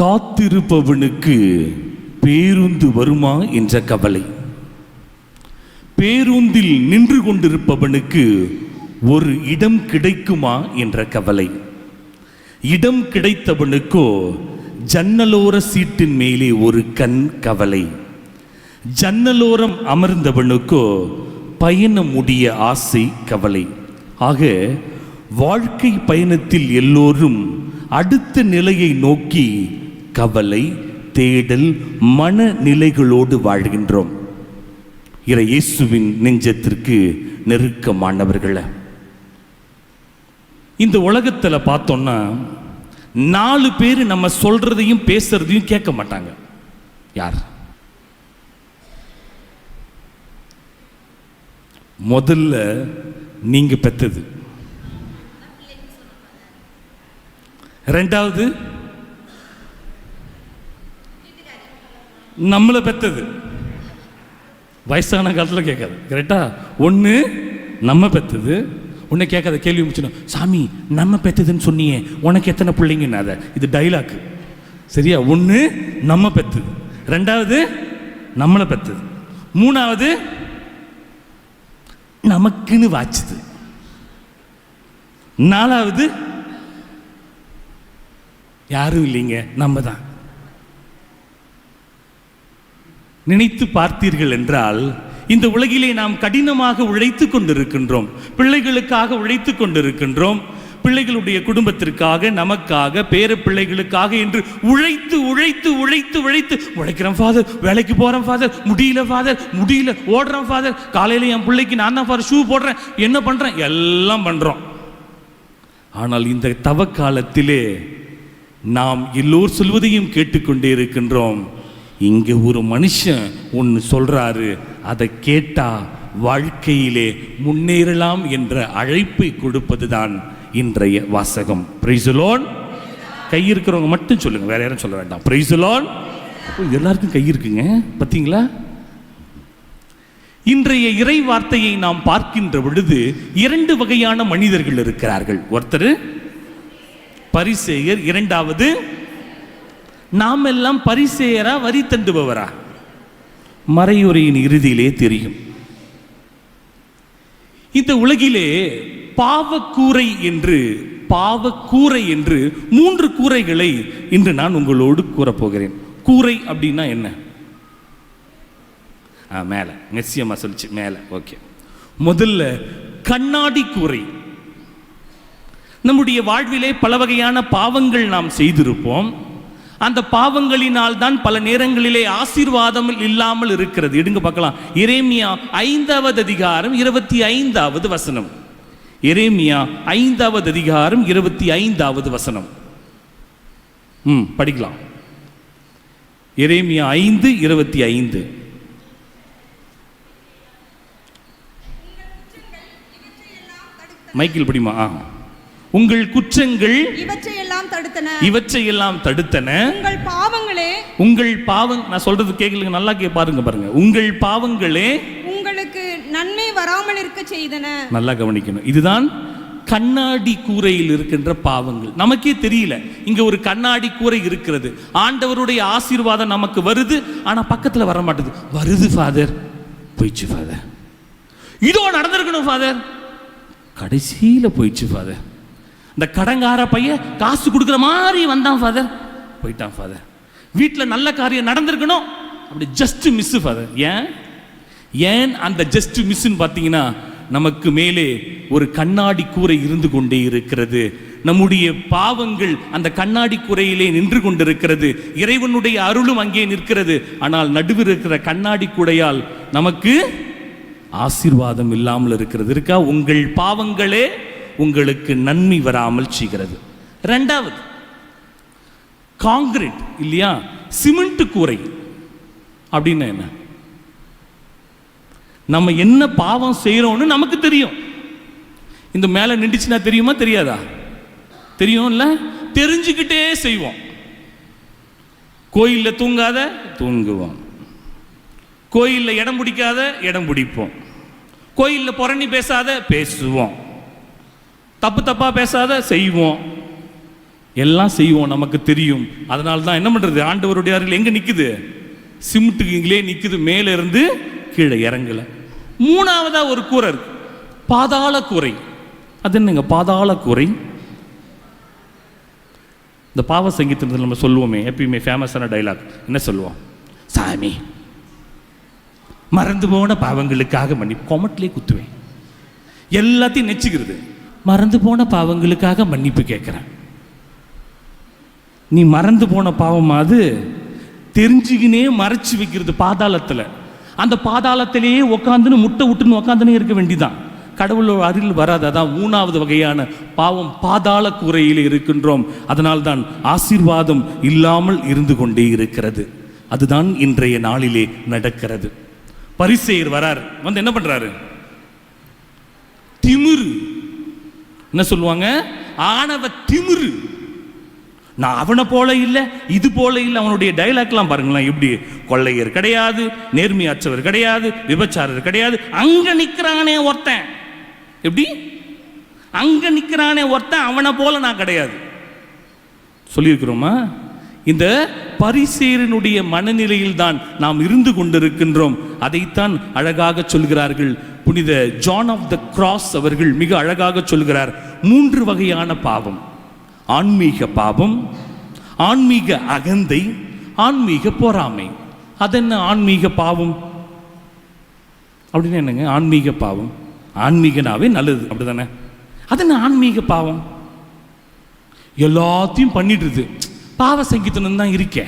காத்திருப்பவனுக்கு பேருந்து வருமா என்ற கவலை. பேருந்தில் நின்று கொண்டிருப்பவனுக்கு ஒரு இடம் கிடைக்குமா என்ற கவலை. இடம் கிடைத்தவனுக்கோ ஜன்னலோர சீட்டின் மேலே ஒரு கண் கவலை. ஜன்னலோரம் அமர்ந்தவனுக்கோ பயணம் முடிய ஆசை கவலை. ஆக வாழ்க்கை பயணத்தில் எல்லோரும் அடுத்த நிலையை நோக்கி கவலை தேடல் மனநிலைகளோடு வாழ்கின்றோம். இறை இயேசுவின் நெஞ்சத்திற்கு நெருக்கமானவர்களை இந்த உலகத்துல பார்த்தோம்னா நாலு பேர் நம்ம சொல்றதையும் பேசுறதையும் கேட்க மாட்டாங்க. யார்? முதல்ல நீங்க பெத்தது. ரெண்டாவது நம்மளை பெத்தது. வயசான காலத்தில் கேட்காது. கரெக்டா ஒன்று நம்ம பெத்தது. உன்னை கேட்காத கேள்வி முடிச்சிடும். சாமி நம்ம பெத்ததுன்னு சொன்னியே. உனக்கு எத்தனை பிள்ளைங்கன்னு அதை? இது டைலாக்கு சரியா? ஒன்று நம்ம பெத்தது. ரெண்டாவது நம்மளை பெத்தது. மூணாவது நமக்குன்னு வாச்சுது. நாலாவது யாரும் இல்லைங்க. நம்ம தான். நினைத்து பார்த்தீர்கள் என்றால் இந்த உலகிலே நாம் கடினமாக உழைத்து கொண்டிருக்கின்றோம் பிள்ளைகளுக்காக உழைத்து கொண்டிருக்கின்றோம் பிள்ளைகளுடைய குடும்பத்திற்காக நமக்காக பேர பிள்ளைகளுக்காக என்று உழைத்து உழைத்து உழைத்து உழைத்து உழைக்கிறேன் ஃபாதர் வேலைக்கு போகிறோம் ஃபாதர் முடியல ஃபாதர் முடியல. ஓடுறேன் ஃபாதர் காலையில என் பிள்ளைக்கு நான் தான் ஃபாதர் ஷூ போடுறேன். என்ன பண்றேன்? எல்லாம் பண்ணுறோம் ஆனால் இந்த தவக்காலத்திலே நாம் எல்லோர் சொல்வதையும் கேட்டுக்கொண்டே இருக்கின்றோம். இங்கே ஒரு மனுஷன் ஒன்று சொல்கிறாரு அதை கேட்டால் வாழ்க்கையிலே முன்னேறலாம் என்ற அழைப்பை கொடுப்பதுதான் இன்றைய வாசகம். பிரைசுலோன் கை இருக்கிறவங்க மட்டும் சொல்லுங்கள் வேற யாரும் சொல்ல வேண்டாம். பிரைசுலோன் எல்லாருக்கும் கை இருக்குங்க பார்த்தீங்களா இன்றைய இறை வார்த்தையை நாம் பார்க்கின்ற பொழுது இரண்டு வகையான மனிதர்கள் இருக்கிறார்கள். ஒருத்தர் பரிசேயர் இரண்டாவது நாம் எல்லாம் பரிசேயரா வரி தண்டுபவரா மறையுறையின் இறுதியிலே தெரியும். இந்த உலகிலே பாவக்கூரை என்று பாவக்கூரை என்று மூன்று கூரைகளை இன்று நான் உங்களோடு கூறப்போகிறேன். கூரை அப்படின்னா என்ன? ஆ மேலே. மெர்சியம்மா சொல்லிச்சு மேலே. ஓகே. முதல்ல கண்ணாடி கூரை. நம்முடைய வாழ்விலே பல வகையான பாவங்கள் நாம் செய்திருப்போம். அந்த பாவங்களினால் தான் பல நேரங்களிலே ஆசீர்வாதம் இல்லாமல் இருக்கிறது. எடுங்க பார்க்கலாம். இரேமியா ஐந்தாவது அதிகாரம் இருபத்தி ஐந்தாவது வசனம். இரேமியா ஐந்தாவது அதிகாரம் இருபத்தி ஐந்தாவது வசனம். ம் படிக்கலாம். இரேமியா ஐந்து இருபத்தி ஐந்து. மைக்கில் பிடிமா? ஆ. உங்கள் குற்றங்கள் இவற்றையெல்லாம் தடுத்தன. இவற்றையெல்லாம் தடுத்தன. உங்கள் பாவங்களே. உங்கள் பாவம் நான் சொல்றது கேட்கலுங்க நல்லா கே பாருங்க பாருங்க. உங்கள் பாவங்களே உங்களுக்கு நன்மை வராமல் இருக்க செய்தன. நல்லா கவனிக்கணும். இதுதான் கண்ணாடி கூரையில் இருக்கின்ற பாவங்கள். நமக்கே தெரியல. இங்க ஒரு கண்ணாடி கூரை இருக்கிறது. ஆண்டவருடைய ஆசீர்வாதம் நமக்கு வருது ஆனா பக்கத்துல வர மாட்டுது. வருது ஃபாதர் போயிடுச்சு ஃபாதர் இதோ நடந்திருக்கணும் ஃபாதர் கடைசியில போயிடுச்சு ஃபாதர் இந்த கடங்கார பையன் காசு கொடுக்குற மாதிரி வந்தான் ஃபாதர் போயிட்டான் ஃபாதர் வீட்டில் நல்ல காரியம் நடந்திருக்கணும். அப்படி ஜஸ்ட் மிஸ் ஃபாதர் ஏன்? ஏன் அந்த ஜஸ்ட் மிஸ்ன்னு பார்த்தீங்கன்னா நமக்கு மேலே ஒரு கண்ணாடி கூரை இருந்து கொண்டே இருக்கிறது. நம்முடைய பாவங்கள் அந்த கண்ணாடி கூரையிலே நின்று கொண்டிருக்கிறது. இறைவனுடைய அருளும் அங்கே நிற்கிறது. ஆனால் நடுவில் இருக்கிற கண்ணாடி கூடையால் நமக்கு ஆசீர்வாதம் இல்லாமல் இருக்கிறது. இருக்கா? உங்கள் பாவங்களே உங்களுக்கு நன்மை வராமல் செய்கிறது. ரெண்டாவது காங்கிரீட் இல்லையா? சிமெண்ட் கூரை. அப்படின்னா என்ன? நம்ம என்ன பாவம் செய்கிறோம்னு நமக்கு தெரியும். இந்த மேலே நின்றுச்சுன்னா தெரியுமா தெரியாதா? தெரியும்ல? தெரிஞ்சுக்கிட்டே செய்வோம். கோயிலில் தூங்காத தூங்குவோம். கோயிலில் இடம் பிடிக்காத இடம் பிடிப்போம். கோயிலில் புரணி பேசாத பேசுவோம். தப்பு தப்பாக பேசாத செய்வோம். எல்லாம் செய்வோம் நமக்கு தெரியும். அதனால தான் என்ன பண்ணுறது ஆண்டவருடைய அருள் எங்கே நிற்குது சிமெண்ட்டுக்கு இங்களே மேலே இருந்து கீழே இறங்கலை. மூணாவதாக ஒரு கூரை இருக்கு. பாதாள கூரை. அது என்னங்க? பாதாள கூரை. இந்த பாவ சங்கீதத்தில் நம்ம சொல்லுவோமே எப்பயுமே ஃபேமஸான டைலாக் என்ன சொல்லுவோம்? சாமி மறந்து போன பாவங்களுக்காக மன்னி கொமட்டிலே குத்துவேன். எல்லாத்தையும் நெச்சுக்கிறது. மறந்து போன பாவங்களுக்காக மன்னிப்பு கேட்குறேன் நீ மறந்து போன பாவமாவது தெரிஞ்சுக்கினே மறைச்சு வைக்கிறது பாதாளத்தில். அந்த பாதாளத்திலேயே உக்காந்துன்னு முட்டை விட்டுன்னு உக்காந்துனே இருக்க வேண்டிதான். கடவுளோட அருள் வராது அதான் மூணாவது வகையான பாவம் பாதாள கூரையில் இருக்கின்றோம். அதனால்தான் ஆசீர்வாதம் இல்லாமல் இருந்து கொண்டே இருக்கிறது. அதுதான் இன்றைய நாளிலே நடக்கிறது. பரிசெயர் வரார். வந்து என்ன பண்றாரு? திமிரு என்ன சொல்லுவாங்க? ஆணவ திமிரு. நான் அவனை போல இல்லை இது போல இல்லை அவனுடைய டைலாக்லாம் பாருங்களேன் எப்படி? கொள்ளையர் கிடையாது நேர்மையாற்றவர் கிடையாது விபச்சாரர் கிடையாது. அங்க நிற்கிறானே ஒருத்தன். எப்படி? அங்க நிற்கிறானே ஒருத்தன் அவனை போல நான் கிடையாது. சொல்லியிருக்கிறோமா? இந்த பரிசேரனுடைய மனநிலையில் தான் நாம் இருந்து கொண்டிருக்கின்றோம். அதைத்தான் அழகாக சொல்கிறார்கள். புனித ஜான் ஆஃப் த கிராஸ் அவர்கள் மிக அழகாக சொல்கிறார் மூன்று வகையான பாவம். ஆன்மீக பாவம் ஆன்மீக அகந்தை ஆன்மீக பொறாமை. அதென்ன ஆன்மீக பாவம்? அப்படின்னு என்னங்க? ஆன்மீக பாவம். ஆன்மீகனாவே நல்லது அப்படிதானே? அது என்ன ஆன்மீக பாவம்? எல்லாத்தையும் பண்ணிடுது பாவ சங்கீதனம் தான் இருக்கே.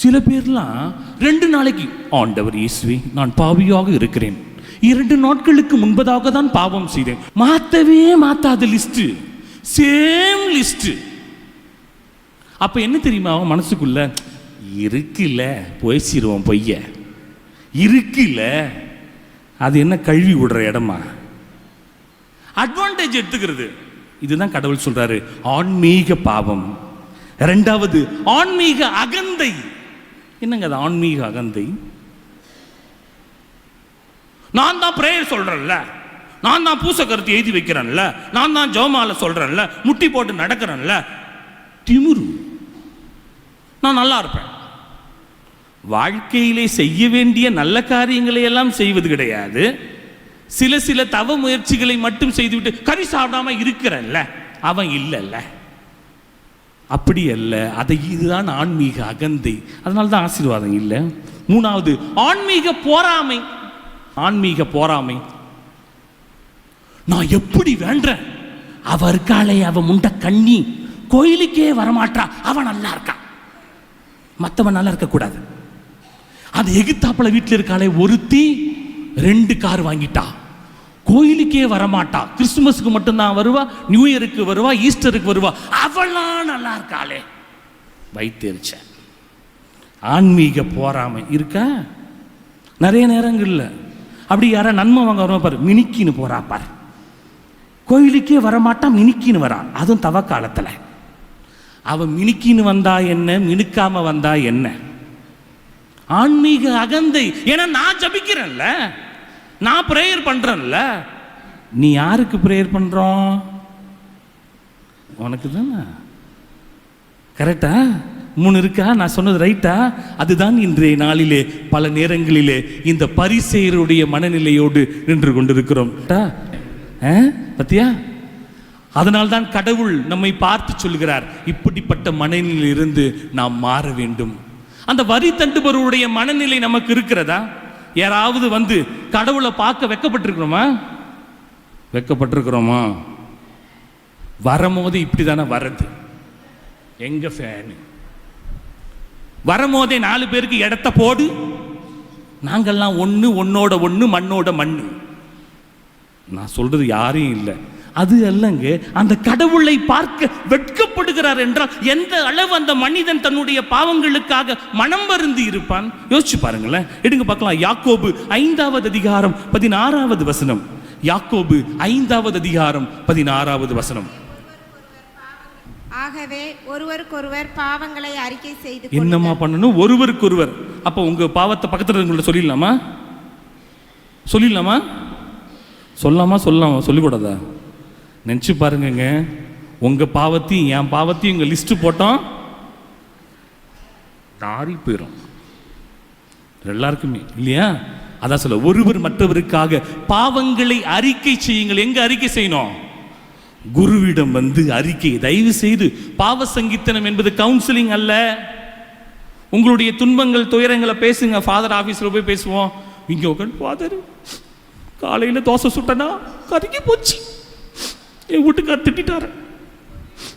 சில பேர்லாம் ரெண்டு நாளைக்கு ஆண்டவர் இயேசுவே நான் பாவியாக இருக்கிறேன். இரண்டு நாட்களுக்கு முன்பதாக தான் பாவம் செய்தேன். மாத்தவே மாத்தாத லிஸ்ட் சேம் லிஸ்ட் அப்ப என்ன தெரியுமா அவன் மனசுக்குள்ள? இருக்குல்ல போய்ச்சிருவோம் பொய்ய இருக்குல்ல அது என்ன கழுவி விடுற இடமா? அட்வான்டேஜ் எடுத்துக்கிறது. இதுதான் கடவுள் சொல்றாரு ஆன்மீக பாவம். ரெண்டாவது ஆன்மீக அகந்தை. என்னங்க அது ஆன்மீக அகந்தை? நான் தான் பிரேயர் சொல்றேன்ல. நான் தான் பூச கருத்து எழுதி வைக்கிறேன்ல. நான் தான் ஜோமால சொல்றேன்ல. முட்டி போட்டு நடக்கிறேன்ல. திமுரு. நான் நல்லா இருப்பேன். வாழ்க்கையிலே செய்ய வேண்டிய நல்ல காரியங்களை எல்லாம் செய்வது கிடையாது. சில சில தவ முயற்சிகளை மட்டும் செய்துவிட்டு கறி சாப்பிடாம இருக்கிறல்ல அவன் இல்லைல்ல. அப்படி அல்ல. அதை இதுதான் ஆன்மீக அகந்தை. அதனால தான் ஆசீர்வாதம் இல்லை. மூணாவது ஆன்மீக போராமை. ஆன்மீக போராமை. நான் எப்படி வேண்டேன் அவ இருக்காளே அவ முண்ட கண்ணி கோயிலுக்கே வரமாட்டா. அவன் நல்லா இருக்கான் மற்றவன் நல்லா இருக்கக்கூடாது அது எகுத்தாப்புல வீட்டில் இருக்காளே ஒருத்தி ரெண்டு கார் வாங்கிட்டா. கோயிலுக்கே வரமாட்டா. கிறிஸ்துமஸுக்கு மட்டும்தான் வருவா நியூ இயருக்கு வருவா ஈஸ்டருக்கு வருவா. அவளாம் நல்லா இருக்காளே. வைத்தெரிச்ச. ஆன்மீக போறாமை இருக்கா? நிறைய நேரங்கள்ல. அப்படி யாரா நன்மை வாங்க வருவா பாரு மினிக்கின்னு போறா பாரு. கோயிலுக்கே வரமாட்டா மினிக்கின்னு வரான் அதுவும் தவ காலத்தில். அவன் மினுக்கின்னு வந்தா என்ன மினுக்காம வந்தா என்ன? ஆன்மீக அகந்தை. ஏன்னா நான் ஜபிக்கிறேன்ல. நான் ப்ரேயர் பண்றேன்ல. நீ யாருக்கு ப்ரேயர் பண்றோம்? உனக்கு தானே. கரெக்டா மூணு இருக்கா? நான் சொன்னது ரைட்டா அதுதான் இன்றைய நாளிலே பல நேரங்களிலே இந்த பரிசெயருடைய மனநிலையோடு நின்று கொண்டிருக்கிறோம். டா? ஆ? பத்தியா? அதனால்தான் கடவுள் நம்மை பார்த்து சொல்கிறார் இப்படிப்பட்ட மனநிலையிலிருந்து நாம் மாற வேண்டும். அந்த வரி தண்டுபவருடைய மனநிலை நமக்கு இருக்கிறதா? யாராவது வந்து கடவுளை பார்க்க வெக்கப்பட்டிருக்கிறோமா? வெக்கப்பட்டிருக்கிறோமா? வரும்போது இப்படி தானே வர்றது. எங்க ஃபேனு வரும்போதே நாலு பேருக்கு இடத்த போடு. நாங்கெல்லாம் ஒன்று ஒன்னோட ஒன்று மண்ணோட மண்ணு. நான் சொல்றது யாரையும் இல்லை. அது அல்லங்க அந்த கடவுளை பார்க்க வெட்கப்படுகிறார் என்றால் எந்த அளவு அந்த மனிதன் தன்னுடைய பாவங்களுக்காக மனம் வருந்தி இருப்பான்? யோசிச்சு பாருங்களேன். எடுங்க பார்க்கலாம். யாக்கோபு ஐந்தாவது அதிகாரம் பதினாறாவது வசனம். யாக்கோபு ஐந்தாவது அதிகாரம் பதினாறாவது வசனம். ஆகவே ஒருவருக்கொருவர் பாவங்களை அறிக்கை செய்து என்னம்மா பண்ணணும்? ஒருவருக்கொருவர். அப்போ உங்க பாவத்தை பக்கத்துல இருக்கவங்கள்ட்ட சொல்லிடலாமா? சொல்லிடலாமா? சொல்லாமா? சொல்லாமா? சொல்லிக்கூடாதா நினச்சி பாருங்கங்க. உங்கள் பாவத்தையும் என் பாவத்தையும் இங்கே லிஸ்ட்டு போட்டோம். நாரி போயிடும் எல்லாருக்குமே இல்லையா? அதான் சொல்ல ஒருவர் மற்றவருக்காக பாவங்களை அறிக்கை செய்யுங்கள். எங்கே அறிக்கை செய்யணும்? குருவிடம் வந்து அறிக்கை தயவு செய்து பாவ சங்கீத்தனம் என்பது கவுன்சிலிங் அல்ல. உங்களுடைய துன்பங்கள் துயரங்களை பேசுங்க. ஃபாதர் ஆஃபீஸில் போய் பேசுவோம். இங்கே உட்காந்து ஃபாதர் காலையில் தோசை சுட்டனா? கருகி போச்சு. என் வீட்டுக்கார் திட்டாரு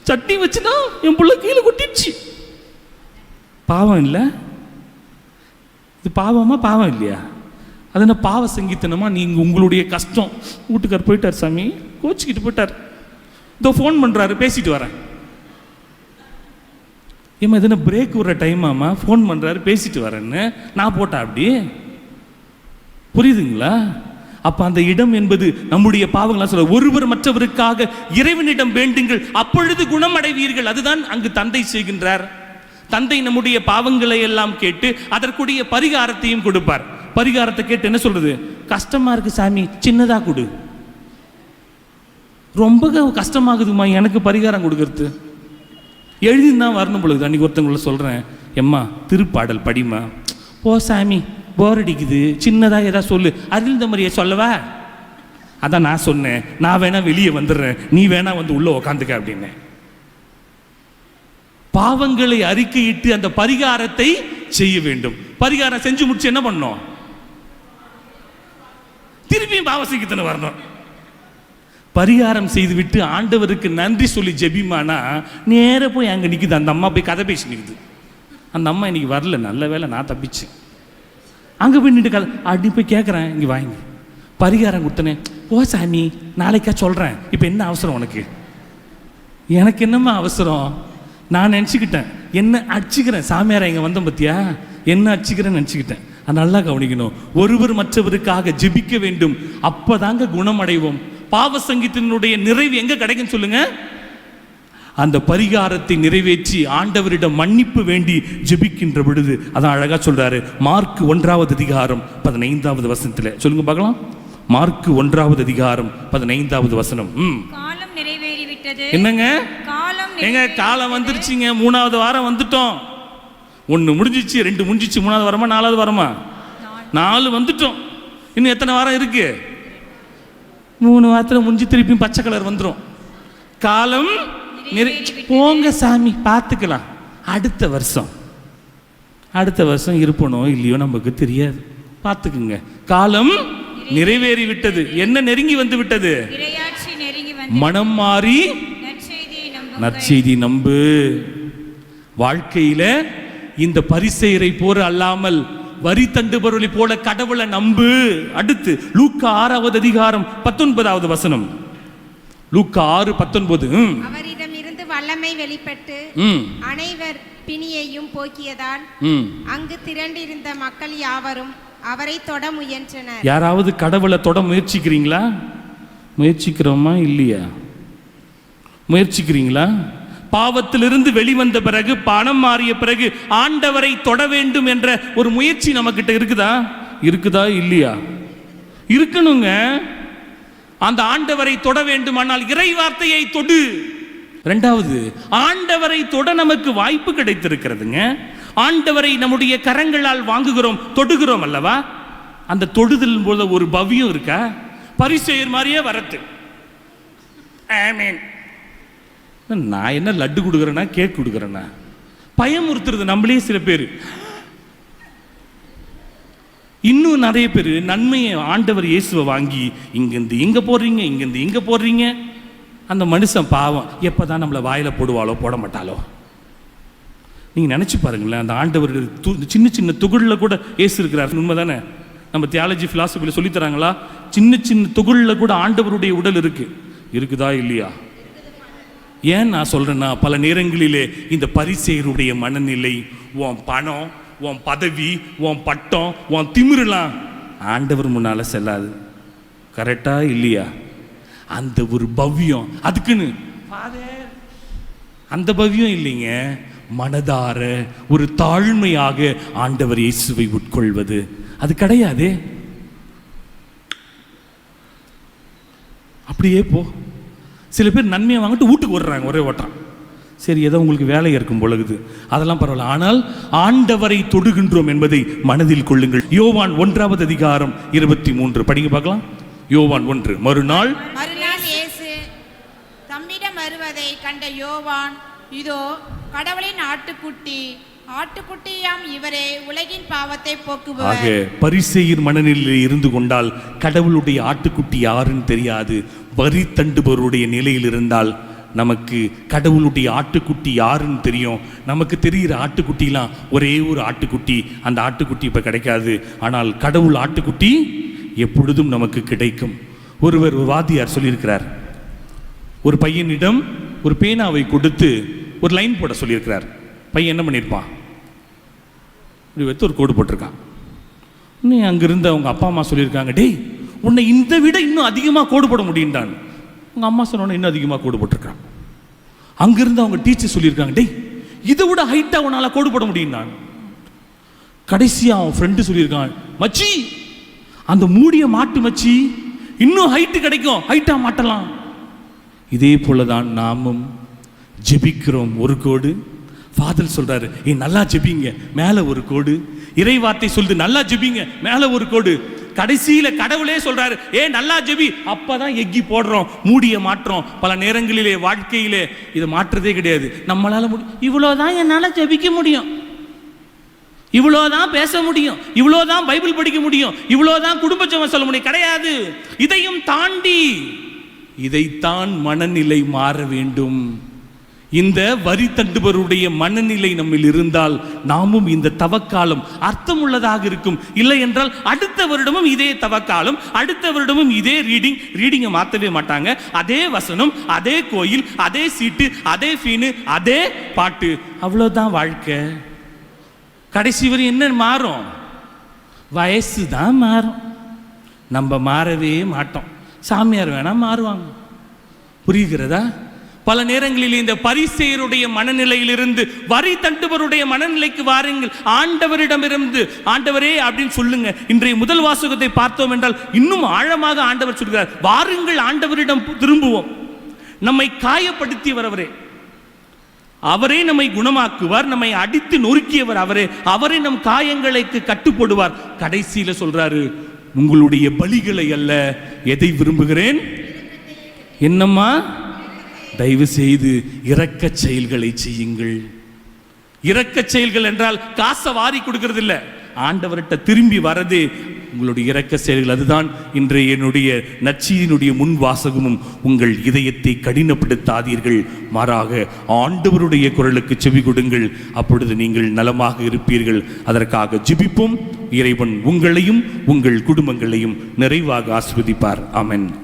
சட்னி வச்சுனா என் பிள்ளை கீழே கொட்டிடுச்சு. பாவம் இல்லை? இது பாவமா பாவம் இல்லையா? அது என்ன பாவ சங்கீத்தனமா நீங்க உங்களுடைய கஷ்டம். வீட்டுக்கார் போயிட்டார் சாமி. கோச்சிக்கிட்டு போயிட்டார். இதோ ஃபோன் பண்றாரு பேசிட்டு வரேன். ஏமா இது என்ன பிரேக் விடுற டைமாம்மா ஃபோன் பண்ணுறாரு பேசிட்டு வரேன்னு. நான் போட்டா அப்படி? புரியுதுங்களா? அப்ப அந்த இடம் என்பது நம்முடைய பாவங்களா சொல்ல ஒருவர் மற்றவருக்காக இறைவனிடம் வேண்டுங்கள் அப்பொழுது குணமடைவீர்கள். அதுதான் அங்கு தந்தை செய்கின்றார். தந்தை நம்முடைய பாவங்களை எல்லாம் கேட்டு அதற்குரிய பரிகாரத்தையும் கொடுப்பார். பரிகாரத்தை கேட்டு என்ன சொல்றது? கஷ்டமா இருக்கு சாமி சின்னதா கொடு. ரொம்ப கஷ்டமாகுதுமா எனக்கு பரிகாரம் கொடுக்கறது. எழுதி தான் வரணும் பொழுது அன்னைக்கு ஒருத்தவங்கள சொல்கிறேன் எம்மா திருப்பாடல் படிமா ஓ சாமி போர் அடிக்குது சின்னதாக ஏதாவது சொல்லு. அருள் மாதிரியே சொல்லவா? அதான் நான் சொன்னேன். நான் வேணா வெளியே வந்துடுறேன். நீ வேணா வந்து உள்ள உக்காந்துக்க அப்படின்னு. பாவங்களை அறிக்கையிட்டு அந்த பரிகாரத்தை செய்ய வேண்டும். பரிகாரம் செஞ்சு முடிச்சு என்ன பண்ணோம் திரும்பியும் பாவசிக்கத்தனை வரணும். பரிகாரம் செய்துவிட்டு ஆண்டவருக்கு நன்றி சொல்லி ஜெபிமானா நேர போய் அங்கே நிற்குது அந்த அம்மா போய் கதை பேசி நிற்குது அந்த அம்மா இன்னைக்கு வரல. நல்ல வேளை நான் தப்பிச்சேன். அங்கே போய் நின்று கதை அப்படி போய் கேட்குறேன் இங்கே வாங்கி. பரிகாரம் கொடுத்தனே. ஓ சாமி நாளைக்கா சொல்கிறேன் இப்போ என்ன அவசரம் உனக்கு? எனக்கு என்னம்மா அவசரம்? நான் நினச்சிக்கிட்டேன். என்ன அடிச்சுக்கிறேன்? சாமியாரை இங்கே வந்தோம் பத்தியா? என்ன அடிச்சுக்கிறேன்னு நினச்சிக்கிட்டேன். அது நல்லா கவனிக்கணும். ஒருவர் மற்றவருக்காக ஜெபிக்க வேண்டும். அப்போதாங்க குணமடைவோம். பாவ சங்கீதத்தினுடைய நிறைவு எங்கே கிடைக்கும் சொல்லுங்கள் அந்த பரிகாரத்தை நிறைவேற்றி ஆண்டவரிடம் மன்னிப்பு வேண்டி ஜெபிக்கின்ற பொழுது அதான் அழகா சொல்றாரு மார்க் ஒன்றாவது அதிகாரம் பதினைந்தாவது வசனத்துல. சொல்லுங்க பார்க்கலாம். மார்க் ஒன்றாவது அதிகாரம் பதினைந்தாவது வசனம். என்னங்க? காலம் எங்க காலம் வந்துருச்சுங்க. மூணாவது வாரம் வந்துட்டோம். ஒன்று முடிஞ்சிச்சு ரெண்டு முடிஞ்சிச்சு. மூணாவது வாரமா நாலாவது வாரமா? நாலு. வந்துட்டோம். இன்னும் எத்தனை வாரம் இருக்கு? மூணு வாரத்தில் முடிஞ்சு திருப்பியும் பச்சை கலர் வந்துடும் காலம் நிறை போங்க சாமி பார்த்துக்கலாம். அடுத்த வருஷம். அடுத்த வருஷம் இருப்பனோ இல்லையோ நமக்கு தெரியாது. பார்த்துக்குங்க. காலம் நிறைவேறி விட்டது என்ன நெருங்கி வந்து விட்டது மனம் மாறி நற்செய்தி நம்பு. வாழ்க்கையில இந்த பரிசெயரை போற அல்லாமல் வரி தண்டுபவர்களை போல கடவுளை நம்பு. அடுத்து லூக்கா ஆறாவது அதிகாரம் பத்தொன்பதாவது வசனம். லூக்கா ஆறு பத்தொன்பது. வல்லமை வெளிப்பட்டு அனைவர் பிணியையும் போக்கியதால். அங்கு திரண்டிருந்த மக்கள் யாவரும் அவரை தொட முயன்றனர். யாராவது கடவுளை தொட முயற்சிக்கிறீங்களா? முயற்சிக்கிறோமா இல்லையா? முயற்சிக்கிறீங்களா? பாவத்திலிருந்து வெளிவந்த பிறகு பணம் மாறிய பிறகு ஆண்டவரை தொட வேண்டும் என்ற ஒரு முயற்சி நம்மக்கிட்ட இருக்குதா? இருக்குதா இல்லையா? இருக்கணுங்க. அந்த ஆண்டவரை தொட வேண்டுமானால் இறை வார்த்தையை தொடு. ரெண்டாவது ஆண்டவரை தொட நமக்கு வாய்ப்பு கிடைத்திருக்கிறதுங்க. ஆண்டவரை நம்முடைய கரங்களால் வாங்குகிறோம் தொடுகிறோம் அல்லவா? அந்த தொடுதல் போல ஒரு பவ்யம் இருக்கா? பரிசெயர் மாதிரியே வரத்து நான் என்ன லட்டு கொடுக்குறேன்னா கேக் கொடுக்குறேன்னா பயமுறுத்துறது நம்மளே சில பேர். இன்னும் நிறைய பேர் நன்மையை ஆண்டவர் இயேசுவை வாங்கி இங்கேருந்து இங்கே போடுறீங்க இங்கேருந்து இங்கே போடுறீங்க. அந்த மனுஷன் பாவம் எப்போ தான் நம்மளை வாயில் போடுவாளோ போட மாட்டாளோ நீங்கள் நினச்சி பாருங்களேன் அந்த ஆண்டவர் து சின்ன சின்ன துகளில் கூட ஏசு இருக்கிறார். உண்மை தானே நம்ம தியாலஜி ஃபிலாசபியில் சொல்லித்தராங்களா? சின்ன சின்ன துகுளில் கூட ஆண்டவருடைய உடல் இருக்கு. இருக்குதா இல்லையா? ஏன் நான் சொல்கிறேன்னா பல நேரங்களிலே இந்த பரிசெயருடைய மனநிலை உன் பணம் உன் பதவி உன் பட்டம் உன் திமிரலாம் ஆண்டவர் முன்னால் செல்லாது. கரெக்டா இல்லையா? அந்த ஒரு பவ்யம். அதுக்குன்னு. அந்த பவ்யம் இல்லைங்க. மனதார ஒரு தாழ்மையாக ஆண்டவர் இயேசுவை உட்கொள்வது. அது கிடையாதே. அப்படியே போ. சில பேர் நன்மையை வாங்கிட்டு வீட்டுக்கு ஓடுறாங்க ஒரே ஓட்டம். சரி ஏதோ உங்களுக்கு வேலை இருக்கும் பொழுது. அதெல்லாம் பரவாயில்ல. ஆனால் ஆண்டவரை தொடுகின்றோம் என்பதை மனதில் கொள்ளுங்கள். யோவான் ஒன்றாவது அதிகாரம் இருபத்தி மூன்று. படிங்க பார்க்கலாம். யோவான் ஒன்று. மறுநாள் தம்மிடம் வருவதை கண்ட யோவான் இதோ கடவுளின் ஆட்டுக்குட்டி ஆட்டுக்குட்டியாம் இவரே உலகின் பாவத்தை போக்குவார் பரிசெயர் மனநிலையில் இருந்து கொண்டால் கடவுளுடைய ஆட்டுக்குட்டி யாருன்னு தெரியாது. வரி தண்டுபவருடைய நிலையில் இருந்தால் நமக்கு கடவுளுடைய ஆட்டுக்குட்டி யாருன்னு தெரியும். நமக்கு தெரிகிற ஆட்டுக்குட்டிலாம் ஒரே ஒரு ஆட்டுக்குட்டி. அந்த ஆட்டுக்குட்டி இப்போ கிடைக்காது. ஆனால் கடவுள் ஆட்டுக்குட்டி எப்பொழுதும் நமக்கு கிடைக்கும். ஒருவர் வாதியார் சொல்லியிருக்கிறார். ஒரு பையனிடம் ஒரு பேனாவை கொடுத்து ஒரு லைன் போட சொல்லியிருக்கிறார். பையன் என்ன பண்ணியிருப்பான்? இப்படி வைத்து ஒரு கோடு போட்டிருக்கான். நீ அங்கிருந்து அவங்க அப்பா அம்மா சொல்லியிருக்காங்க டேய் உன்னை இந்த விட இன்னும் அதிகமாக கோடு போட முடியும்டான். உங்கள் அம்மா சொன்னோன்னே இன்னும் அதிகமாக கோடு போட்டிருக்கான் அங்கிருந்து அவங்க டீச்சர் சொல்லியிருக்காங்க டேய் இதை விட ஹைட்டாக உன்னால் கோடு போட முடியும் நான் கடைசியாக அவன் ஃப்ரெண்டு சொல்லியிருக்கான் மச்சி அந்த மூடிய மாட்டு மச்சி இன்னும் ஹைட்டு கிடைக்கும் ஹைட்டாக மாட்டலாம். இதே போல தான் நாமும் ஜெபிக்கிறோம் ஒரு கோடு. ஃபாதர் சொல்கிறாரு ஏ நல்லா ஜெபிங்க மேலே ஒரு கோடு. இறைவார்த்தை சொல்லுது நல்லா ஜெபிங்க மேலே ஒரு கோடு. கடைசியில் கடவுளே சொல்கிறாரு ஏ நல்லா ஜெபி. அப்போ தான் எக்கி போடுறோம் மூடிய மாற்றோம் பல நேரங்களிலே வாழ்க்கையிலே இதை மாற்றுறதே கிடையாது. நம்மளால முடி இவ்வளோதான் என்னால் ஜெபிக்க முடியும். இவ்வளோதான் பேச முடியும். இவ்வளோதான் பைபிள் படிக்க முடியும். இவ்வளோதான் குடும்ப ஜெபம் சொல்ல முடியும். கிடையாது. இதையும் தாண்டி இதைத்தான் மனநிலை மாற வேண்டும். இந்த வரி தண்டுபவருடைய மனநிலை நம்மில் இருந்தால் நாமும் இந்த தவக்காலம் அர்த்தமுள்ளதாக இருக்கும். இல்லை என்றால் அடுத்த வருடமும் இதே தவக்காலம் அடுத்த வருடமும் இதே ரீடிங் ரீடிங்கை மாற்றவே மாட்டாங்க. அதே வசனம் அதே கோயில் அதே சீட்டு அதே ஃபீனு அதே பாட்டு. அவ்வளோதான் வாழ்க்கை. கடைசி வரை என்ன மாறும்? வயசு தான் மாறும். நம்ம மாறவே மாட்டோம். சாமியார் வேணாம் மாறுவாங்க. புரிகிறதா? பல நேரங்களில் இந்த பரிசெயருடைய மனநிலையிலிருந்து வரி தண்டுபவருடைய மனநிலைக்கு வாருங்கள். ஆண்டவரிடமிருந்து ஆண்டவரே அப்படின்னு சொல்லுங்க. இன்றைய முதல் வாசகத்தை பார்த்தோம் என்றால் இன்னும் ஆழமாக ஆண்டவர் சொல்கிறார். வாருங்கள் ஆண்டவரிடம் திரும்புவோம். நம்மை காயப்படுத்தியவர் அவரே. அவரே நம்மை குணமாக்குவார். நம்மை அடித்து நொறுக்கியவர் அவரே. அவரே நம் காயங்களுக்கு கட்டுப்போடுவார். கடைசியில சொல்றாரு உங்களுடைய பலிகளை அல்ல எதை விரும்புகிறேன்? என்னம்மா? தயவு செய்து இறக்க செயல்களை செய்யுங்கள். இரக்கச் செயல்கள் என்றால் காசை வாரி கொடுக்கறது ஆண்டவர்கிட்ட திரும்பி வரது உங்களுடைய இறக்க செயல்கள் அதுதான். இன்றைய என்னுடைய நச்சியினுடைய முன் வாசகமும் உங்கள் இதயத்தை கடினப்படுத்தாதீர்கள். மாறாக ஆண்டவருடைய குரலுக்கு செவி கொடுங்கள். அப்பொழுது நீங்கள் நலமாக இருப்பீர்கள். அதற்காக ஜிபிப்போம். இறைவன் உங்களையும் உங்கள் குடும்பங்களையும் நிறைவாக ஆஸ்வதிப்பார் அமன்